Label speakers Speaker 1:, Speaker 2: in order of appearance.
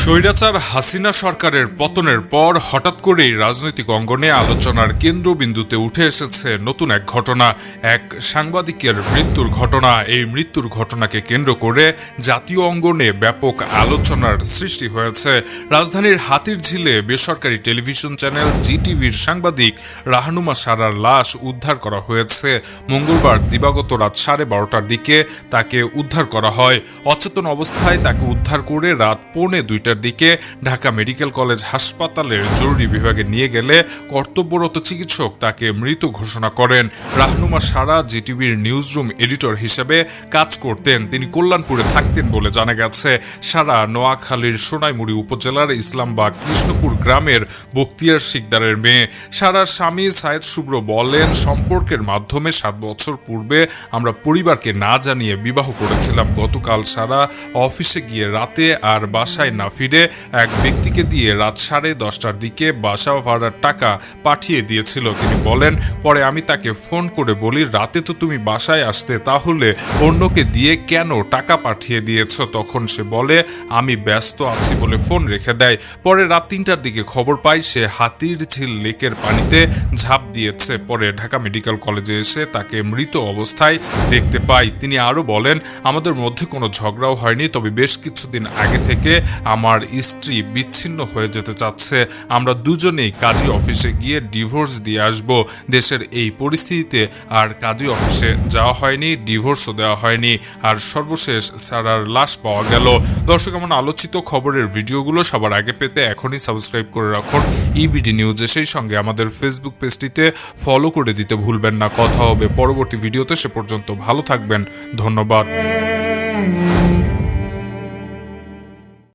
Speaker 1: স্বৈরাচার হাসিনা সরকারের পতনের পর হঠাৎ করেই রাজনৈতিক অঙ্গনে আলোচনার কেন্দ্রবিন্দুতে উঠে এসেছে নতুন এক ঘটনা। এক সাংবাদিকের মৃত্যুর ঘটনা। এই মৃত্যুর ঘটনাকে কেন্দ্র করে জাতীয় অঙ্গনে ব্যাপক আলোচনার সৃষ্টি হয়েছে। রাজধানীর হাতির ঝিলে বেসরকারি টেলিভিশন চ্যানেল জিটিভির সাংবাদিক রাহানুমা সারার লাশ উদ্ধার করা হয়েছে। মঙ্গলবার দিবাগত রাত সাড়ে বারোটার দিকে তাকে উদ্ধার করা হয়। অচেতন অবস্থায় তাকে উদ্ধার করে রাত পৌনে দুইটার দিকে ঢাকা মেডিকেল কলেজ হাসপাতালের জরুরি বিভাগে নিয়ে গেলে কর্তব্যরত চিকিৎসক তাকে মৃত ঘোষণা করেন। রাহনুমা সারা জিটিভির নিউজ রুম এডিটর হিসেবে কাজ করতেন। তিনি কল্যাণপুরে থাকতেন বলে জানা গেছে। সারা নোয়াখালীর সোনাইমুড়ি উপজেলার ইসলামবাগ কৃষ্ণপুর গ্রামের বক্তিয়ার শিকদারের মেয়ে। সারার স্বামী সায়েদ শুভ্র বলেন, সম্পর্কের মাধ্যমে সাত বছর পূর্বে আমরা পরিবারকে না জানিয়ে বিবাহ করেছিলাম। গতকাল সারা অফিসে গিয়ে রাতে আর বাসায় না ফিরে এক ব্যক্তিকে দিয়ে রাত সাড়ে দশটার দিকে বাসা ভাড়ার টাকা পাঠিয়ে দিয়েছিল। তিনি বলেন, পরে আমি তাকে ফোন করে বলি, রাতে তো তুমি বাসায় আসতে, তাহলে অন্যকে দিয়ে কেন টাকা পাঠিয়ে দিয়েছ? তখন সে বলে, আমি ব্যস্ত আছি বলে ফোন রেখে দেয়। পরে রাত তিনটার দিকে খবর পাই, সে হাতির ঝিল লেকের পানিতে ঝাঁপ দিয়েছে। পরে ঢাকা মেডিকেল কলেজে এসে তাকে মৃত অবস্থায় দেখতে পাই। তিনি আরও বলেন, আমাদের মধ্যে কোনো ঝগড়াও হয়নি, তবে বেশ কিছুদিন আগে থেকে আমার স্ত্রী বিচ্ছিন্ন হয়ে যেতে চাচ্ছে। আমরা দুজনেই কাজী অফিসে গিয়ে ডিভোর্স দিয়ে আসব। দেশের এই পরিস্থিতিতে আর কাজী অফিসে যাওয়া হয়নি, ডিভোর্সও দেওয়া হয়নি। আর সর্বশেষ সারার লাশ পাওয়া গেল। দর্শক, এমন আলোচিত খবরের ভিডিওগুলো সবার আগে পেতে এখনই সাবস্ক্রাইব করে রাখুন। ইবিডি নিউজে সেই সঙ্গে আমাদের ফেসবুক পেজটিতে ফলো করে দিতে ভুলবেন না। কথা হবে পরবর্তী ভিডিওতে। সে পর্যন্ত ভালো থাকবেন। ধন্যবাদ।